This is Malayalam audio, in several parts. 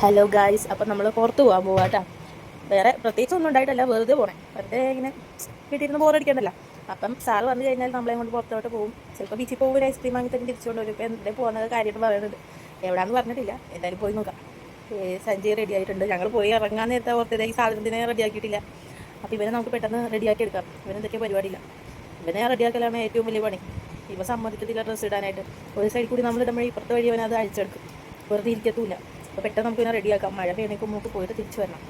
ഹലോ ഗായ്സ് അപ്പം നമ്മൾ പുറത്ത് പോകാൻ പോവാം കേട്ടോ വേറെ പ്രത്യേകിച്ച് ഒന്നും ഉണ്ടായിട്ടല്ല. വെറുതെ പോണേ. വെറുതെ ഇങ്ങനെ വീട്ടിലിരുന്ന് ബോറടിക്കണ്ടല്ലോ അപ്പം സാറ് വന്നു കഴിഞ്ഞാൽ നമ്മളെ കൊണ്ട് പുറത്തോട്ട് പോകും. ചിലപ്പോൾ ബീച്ചിൽ ഒരു ഐസ്ക്രീം വാങ്ങി തന്നെ തിരിച്ചുകൊണ്ട് വരും. ഇപ്പം എന്താ പോകുന്നത് കാര്യമായിട്ട് പറയുന്നുണ്ട്. എവിടെയാന്ന് പറഞ്ഞിട്ടില്ല. എന്തായാലും പോയി നോക്കാം. സഞ്ജയ് റെഡി ആയിട്ടുണ്ട്. ഞങ്ങൾ പോയി ഇറങ്ങാൻ നേരത്തെ ഓർത്തത് ഈ സാധനത്തിനെ റെഡി ആക്കിയിട്ടില്ല. അപ്പോൾ ഇവനെ നമുക്ക് പെട്ടെന്ന് റെഡിയാക്കി എടുക്കാം. ഇവനെന്തൊക്കെ പരിപാടിയില്ല. ഇവനെ റെഡിയാക്കലാണ് ഏറ്റവും വലിയ പണി. ഇവ സമ്മതിക്കത്തില്ല ഡ്രസ്സ് ഇടാനായിട്ട്. ഒരു സൈഡിൽ കൂടി നമ്മൾ ഇടുമ്പോൾ ഇപ്പുറത്തെ വഴി അവനത് അഴിച്ചെടുക്കും. വെറുതെ ഇരിക്കത്തൂല അപ്പോൾ പെട്ടെന്ന് നമുക്ക് റെഡി റെഡിയാക്കാം. മഴ പെയ്യണേക്ക് മുമ്പ് പോയിട്ട് തിരിച്ചു വരണം.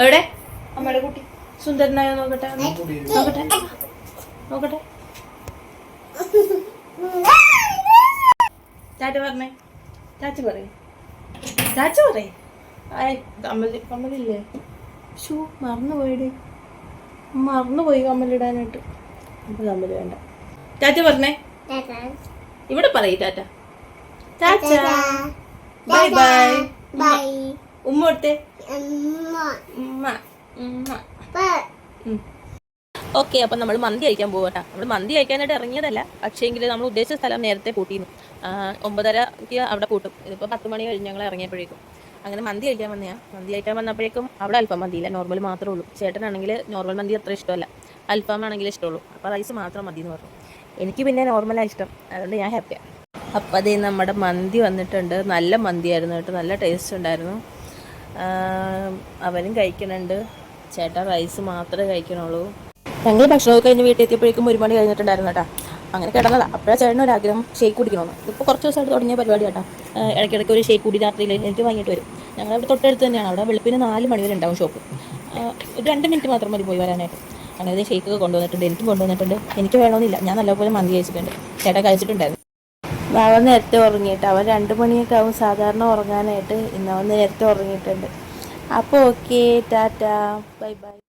എവിടെ? അമ്മയുടെ കുട്ടി. സുന്ദരനായ നോക്കട്ടെ? നോക്കട്ടെ? നോക്കട്ടെ? ചാറ്റ പറഞ്ഞേ. ചാച്ച പറയേ. ചാച്ച പറയേ. ആയ് കമ്മൽ കമ്മലില്ലേ? ഷൂ മറന്നു പോയിടി മറന്നുപോയി കമ്മലിടാനായിട്ട്. ഇപ്പൊ കമ്മൽ വേണ്ട. ചാച്ച പറഞ്ഞേ. ഇവിടെ പറയ് ടാറ്റ. ടാറ്റ. Bye bye. ഉമ്മ. കൊടുത്തേ. ഉമ്മ. ഉമ്മ. ഓക്കെ അപ്പം നമ്മൾ മന്തി കഴിക്കാൻ പോകട്ടെ നമ്മൾ മന്തി കഴിക്കാനായിട്ട് ഇറങ്ങിയതല്ല. പക്ഷേങ്കിൽ നമ്മൾ ഉദ്ദേശിച്ച സ്ഥലം നേരത്തെ പൂട്ടിയിരുന്നു ആ, ഒമ്പതരക്ക് അവിടെ കൂട്ടും. ഇതിപ്പോൾ പത്ത് മണി കഴിഞ്ഞ് ഞങ്ങൾ ഇറങ്ങിയപ്പോഴേക്കും. അങ്ങനെ മന്തി കഴിക്കാൻ വന്നയാ. മന്തി കഴിക്കാൻ വന്നപ്പോഴേക്കും അവിടെ അൽഫാം മന്തിയില്ല നോർമൽ മാത്രമേ ഉള്ളൂ. ചേട്ടനാണെങ്കിൽ നോർമൽ മന്തി അത്ര ഇഷ്ടമല്ല. അൽഫാം ആണെങ്കിലും ഇഷ്ടമുള്ളൂ. അപ്പോൾ റൈസ് മാത്രം മതി എന്ന് പറഞ്ഞു. എനിക്ക് പിന്നെ നോർമലാണ് ഇഷ്ടം. അതുകൊണ്ട് ഞാൻ ഹാപ്പിയാണ് അപ്പം അതേ നമ്മുടെ മന്തി വന്നിട്ടുണ്ട്. നല്ല മന്തിയായിരുന്നു കേട്ടോ. നല്ല ടേസ്റ്റ് ഉണ്ടായിരുന്നു. അവനും കഴിക്കുന്നുണ്ട്. ചേട്ടൻ റൈസ് മാത്രമേ കഴിക്കണുള്ളൂ ഞങ്ങൾ ഭക്ഷണമൊക്കെ കഴിഞ്ഞ് വീട്ടിൽ എത്തിയപ്പോഴേക്കും ഒരു മണി കഴിഞ്ഞിട്ടുണ്ടായിരുന്നു കേട്ടോ. അങ്ങനെ കിടന്നതാ. അപ്പോഴാണ് ചേട്ടൻ ഒരു ആഗ്രഹം ഷേക്ക് കുടിക്കണമെന്ന് ഇപ്പോൾ കുറച്ച് ദിവസമായിട്ട് തുടങ്ങിയ പരിപാടി കേട്ടോ. ഇടയ്ക്കിടയ്ക്ക് ഒരു ഷേക്ക് കൂടി രാത്രിയിൽ എനിക്ക് വാങ്ങിയിട്ട് വരും. ഞങ്ങൾ അവിടെ തൊട്ടടുത്ത് തന്നെയാണ്. അവിടെ വെളുപ്പിന് നാല് മണി വരെ ഉണ്ടാവും ഷോപ്പ് ഒരു രണ്ട് മിനിറ്റ് മാത്രം മതി പോയി വരാനായിട്ട്. അങ്ങനെ ഷേക്ക് ഒക്കെ കൊണ്ടുവന്നിട്ടുണ്ട് എനിക്കും കൊണ്ടുവന്നിട്ടുണ്ട്. എനിക്ക് വേണമെന്നില്ല. ഞാൻ നല്ലപോലെ മന്തി കഴിച്ചിട്ടുണ്ട്. ചേട്ടൻ കഴിച്ചിട്ടുണ്ടായിരുന്നു. അവൻ നേരത്തെ ഉറങ്ങിയിട്ട് അവൻ രണ്ട് മണിയൊക്കെ ആവും സാധാരണ ഉറങ്ങാനായിട്ട് ഇന്ന് അവൻ നേരത്തെ ഉറങ്ങിയിട്ടുണ്ട്. അപ്പോൾ ഓക്കെ ടാറ്റ. Bye by.